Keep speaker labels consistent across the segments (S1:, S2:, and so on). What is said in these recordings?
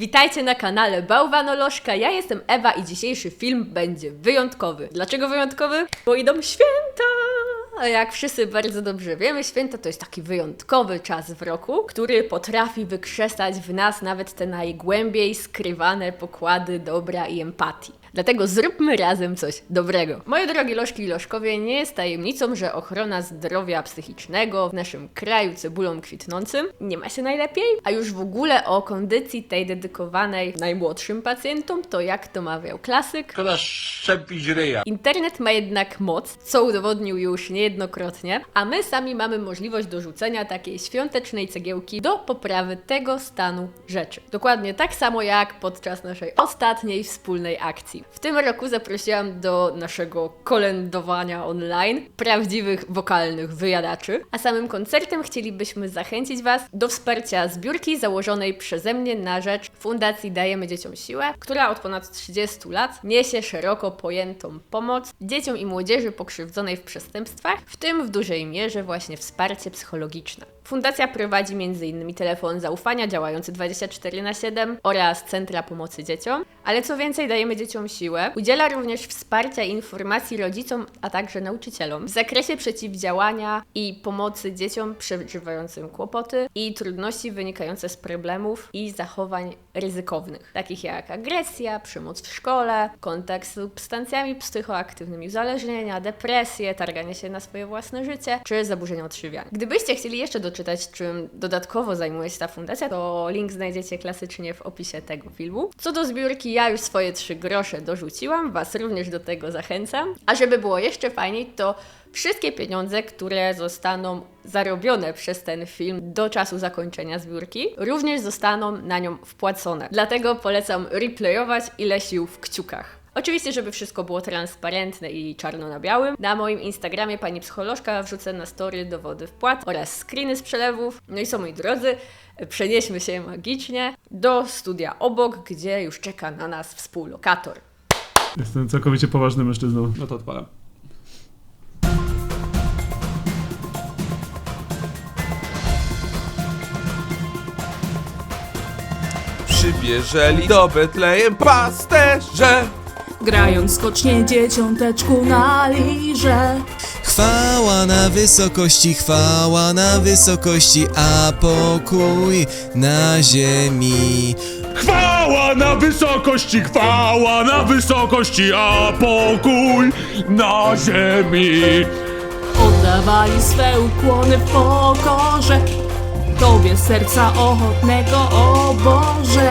S1: Witajcie na kanale Bałwanolożka. Ja jestem Ewa i dzisiejszy film będzie wyjątkowy. Dlaczego wyjątkowy? Bo idą święta! A jak wszyscy bardzo dobrze wiemy, święta to jest taki wyjątkowy czas w roku, który potrafi wykrzesać w nas nawet te najgłębiej skrywane pokłady dobra i empatii. Dlatego zróbmy razem coś dobrego. Moje drogie lożki i lożkowie, nie jest tajemnicą, że ochrona zdrowia psychicznego w naszym kraju cebulą kwitnącym nie ma się najlepiej, a już w ogóle o kondycji tej dedykowanej najmłodszym pacjentom, to jak to mawiał klasyk,
S2: Szkoda szczepić ryja.
S1: Internet ma jednak moc, co udowodnił już niejednokrotnie, a my sami mamy możliwość dorzucenia takiej świątecznej cegiełki do poprawy tego stanu rzeczy. Dokładnie tak samo jak podczas naszej ostatniej wspólnej akcji. W tym roku zaprosiłam do naszego kolędowania online prawdziwych wokalnych wyjadaczy, a samym koncertem chcielibyśmy zachęcić Was do wsparcia zbiórki założonej przeze mnie na rzecz Fundacji Dajemy Dzieciom Siłę, która od ponad 30 lat niesie szeroko pojętą pomoc dzieciom i młodzieży pokrzywdzonej w przestępstwach, w tym w dużej mierze właśnie wsparcie psychologiczne. Fundacja prowadzi m.in. telefon zaufania działający 24 na 7 oraz centra pomocy dzieciom, ale co więcej dajemy dzieciom siłę, udziela również wsparcia i informacji rodzicom, a także nauczycielom w zakresie przeciwdziałania i pomocy dzieciom przeżywającym kłopoty i trudności wynikające z problemów i zachowań ryzykownych, takich jak agresja, przemoc w szkole, kontakt z substancjami psychoaktywnymi, uzależnienia, depresje, targanie się na swoje własne życie czy zaburzenia odżywiania. Gdybyście chcieli jeszcze doczytać, czym dodatkowo zajmuje się ta fundacja, to link znajdziecie klasycznie w opisie tego filmu. Co do zbiórki, ja już swoje trzy grosze dorzuciłam, Was również do tego zachęcam. A żeby było jeszcze fajniej, to wszystkie pieniądze, które zostaną zarobione przez ten film do czasu zakończenia zbiórki, również zostaną na nią wpłacone. Dlatego polecam replayować ile sił w kciukach. Oczywiście, żeby wszystko było transparentne i czarno na białym, na moim Instagramie pani psycholożka wrzucę na story dowody wpłat oraz screeny z przelewów. No i co moi drodzy, przenieśmy się magicznie do studia obok, gdzie już czeka na nas współlokator.
S3: Jestem całkowicie poważnym mężczyzną.
S2: No to odpalam.
S4: Przybierzeli do Betlejem pasterze
S5: Grając skocznie dzieciąteczku na lirze
S6: Chwała na wysokości, chwała na wysokości, a pokój na ziemi.
S3: Chwała na wysokości, chwała na wysokości, a pokój na ziemi.
S5: Oddawali swe ukłony w pokorze Tobie serca ochotnego, o Boże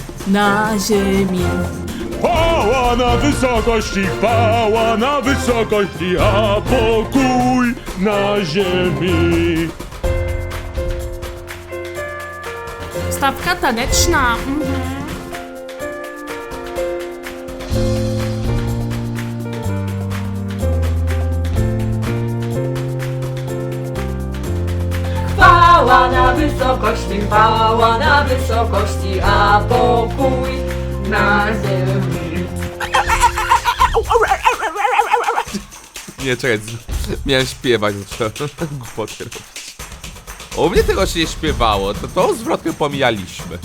S5: na ziemi
S3: Chwała na wysokości, chwała na wysokości, a pokój na ziemi.
S5: Stawka taneczna mhm.
S1: Chwała na wysokości, chwała na wysokości, a pokój na ziemi.
S4: Nie, czekaj, miałem śpiewać, zacząłem robić. U mnie tego się nie śpiewało, to tą zwrotkę pomijaliśmy.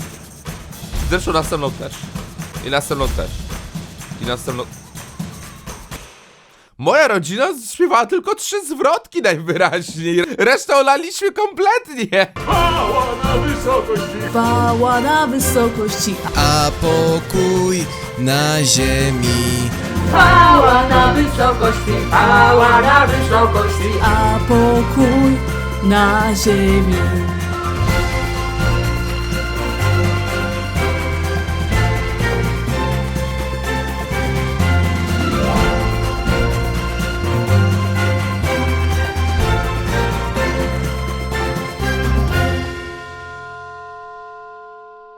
S4: Zresztą następną też. I następną też. I następną... Moja rodzina śpiewała tylko trzy zwrotki najwyraźniej. Resztę olaliśmy kompletnie.
S3: Chwała na wysokości,
S5: Chwała na wysokości,
S6: A pokój na ziemi.
S1: Chwała na wysokości, chwała na wysokości,
S5: a pokój na ziemi